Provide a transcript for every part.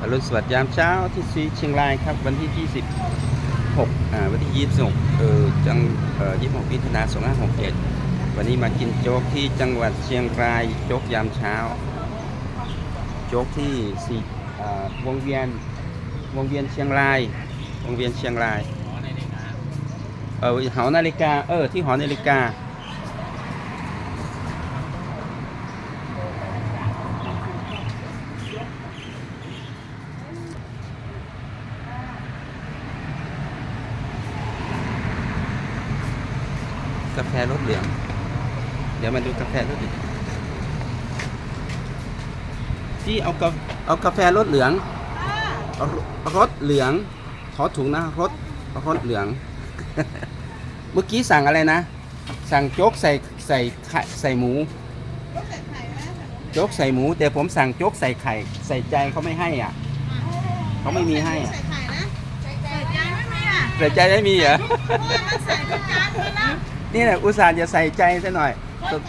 อรุณสวัสดิ์ยามเช้าที่ซีเชียงรายครับ วันที่ 26อ่าวันที่ 26เออจังเอ่อ26มิถุนายน2567 วันนี้มากินโจ๊กที่จังหวัดเชียงรายโจ๊กยามเช้า โจ๊กที่สี่อ่าวงเวียนวงเวียนเชียงรายวงเวียนเชียงรายเออหอนาฬิกาเออที่หอนาฬิกา กาแฟรสเหลือง เดี๋ยวมาดูกาแฟรสเหลืองที่เอากาเอากาแฟรสเหลืองเอารสเหลืองขอถุงนะรสรสเหลือง เมื่อกี้สั่งอะไรนะ สั่งโจ๊กใส่ใส่ไข่ใส่หมูโจ๊กใส่หมู แต่ผมสั่งโจ๊กใส่ไข่ ใส่ใจเขาไม่ให้อะเขาไม่มีให้อะใส่ไข่นะใส่ใจไม่มีอะใส่ใจไม่มีเหรอเพราะว่ามันใส่ทุกจานเลยนะ นี่แหละอุตส่าห์จะใส่ใจซะหน่อยคน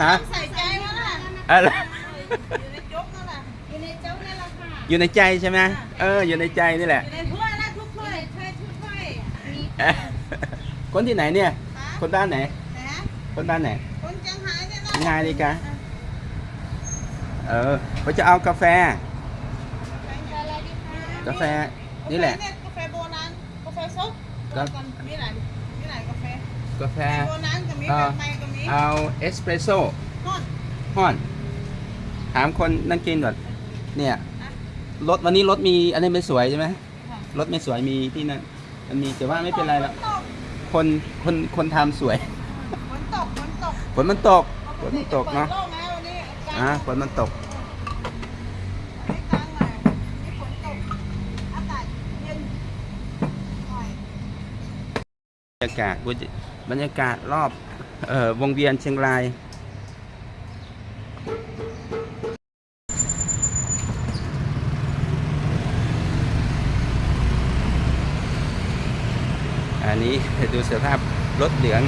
ต้องใส่ใจมาล่ะอะไรอยู่ในโจ๊กนั่นแหละอยู่ในโจ๊กนี่แหละค่ะอยู่ในใจใช่ไหมเอออยู่ในใจนี่แหละอยู่ในถ้วยนะทุกถ้วยถ้วยทุกถ้วยมีเอ๊ะคนที่ไหนเนี่ยนะคนบ้านไหนนะคนบ้านไหนคนจังหายเนี่ยนะงานดีกะเออเขาจะเอากาแฟกาแฟนี่แหละกาแฟโบราณกาแฟซดก็ก่อนมีหลายมีหลาย กาแฟกาแฟ โบราณก็มีเอ่แบอบใหม่ก็มีเอาเอสเปรสโซ่ทอดห้อน ถามคนนั่งกินก่อนเนี่ยรถวันนี้รถมีอันนี้ไม่สวยใช่ไหมค่ะ รถไม่สวยมีที่นั่นมันมีแต่ว่าไม่เป็นไรหรอกฝตกคนคนคนทำสวยฝนตกฝนตกฝนมันตกฝนมันตกเนาะปิดโลกนะวันนี้กลางอะฝนมันตก ไม่กลางหน่อยมีฝนตกอากาศเย็นหน่อย บรรยากาศ บรรยากาศรอบออวงเวียนเชียงราย อันนี้ดูสภาพรถเหลือง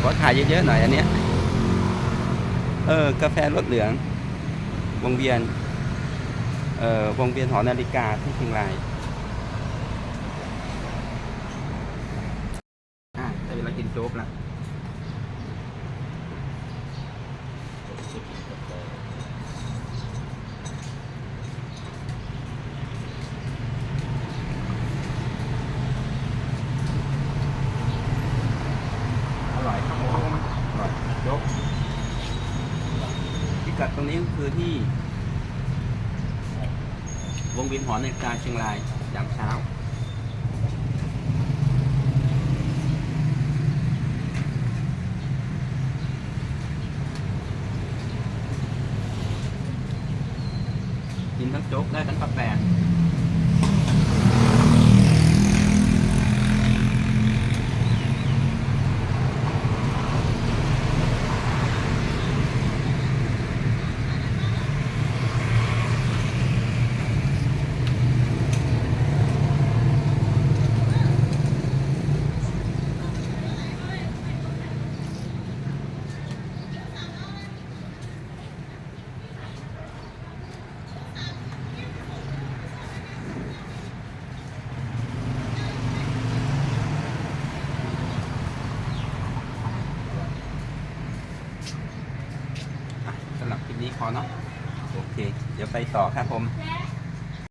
ขอถ่ายเยอะๆหน่อยอันเนี้ย เออกาแฟรถเหลือง วงเวียน เออวงเวียนหอนาฬิกาที่เชียงราย อะได้เวลากินโจ๊กแล้วอร่อยครับผมอร่อยโจ๊กพิกัดตรงนี้ก็คือที่ วงเวียนหอนาฬิกาเชียงรายยามเช้า กินทั้ง โจ๊กได้ทั้งกาแฟ นี้พอเนาะโอเค เดี๋ยวไปต่อครับผม